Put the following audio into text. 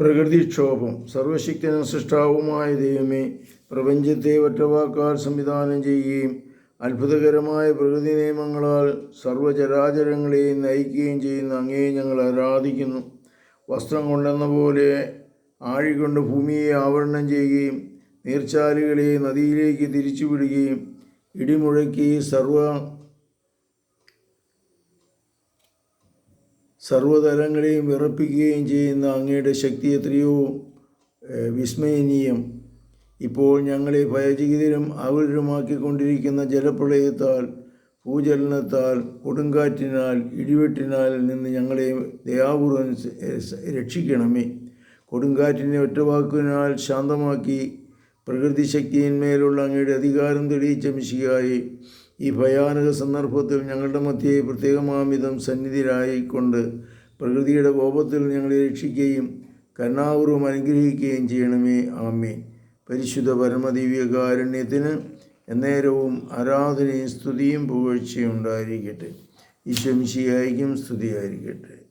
പ്രകൃതിക്ഷോഭം. സർവശക്തനും സൃഷ്ടാവുമായ ദൈവമേ പ്രപഞ്ചത്തെ ഒറ്റവാക്കാൽ സംവിധാനം ചെയ്യുകയും അത്ഭുതകരമായ പ്രകൃതി നിയമങ്ങളാൽ സർവചരാചരങ്ങളെയും നയിക്കുകയും ചെയ്യുന്ന അങ്ങേ ഞങ്ങൾ ആരാധിക്കുന്നു. വസ്ത്രം കൊണ്ടെന്ന പോലെ ആഴികൊണ്ട് ഭൂമിയെ ആവരണം ചെയ്യുകയും നീർച്ചാലുകളെ നദിയിലേക്ക് തിരിച്ചുവിടുകയും ഇടിമുഴക്കി സർവ സർവതലങ്ങളെയും വിറപ്പിക്കുകയും ചെയ്യുന്ന അങ്ങയുടെ ശക്തി എത്രയോ വിസ്മയനീയം. ഇപ്പോൾ ഞങ്ങളെ ഭയചികിതരും ആകുലരുമാക്കിക്കൊണ്ടിരിക്കുന്ന ജലപ്രളയത്താൽ ഭൂചലനത്താൽ കൊടുങ്കാറ്റിനാൽ ഇടിവെട്ടിനാൽ നിന്ന് ഞങ്ങളെ ദയാപൂർവം സ- ഏഹ് സ- രക്ഷിക്കണമേ. കൊടുങ്കാറ്റിനെ ഒറ്റവാക്കിനാൽ ശാന്തമാക്കി പ്രകൃതി ശക്തിയിന്മേലുള്ള അങ്ങയുടെ അധികാരം തെളിയിച്ച മിശികായി ഈ ഭയാനക സന്ദർഭത്തിൽ ഞങ്ങളുടെ മധ്യേ പ്രത്യേകമാമിതം സന്നിധിയിലായിക്കൊണ്ട് പ്രകൃതിയുടെ കോപത്തിൽ ഞങ്ങളെ രക്ഷിക്കുകയും കരുണാപൂർവം അനുഗ്രഹിക്കുകയും ചെയ്യണമേ. ആമേ പരിശുദ്ധ പരമദിവ്യകാരുണ്യത്തിന് എന്നേരവും ആരാധനയും സ്തുതിയും പുകഴ്ചയും ഉണ്ടായിരിക്കട്ടെ. ഈശ്വംശിയായിരിക്കും സ്തുതിയായിരിക്കട്ടെ.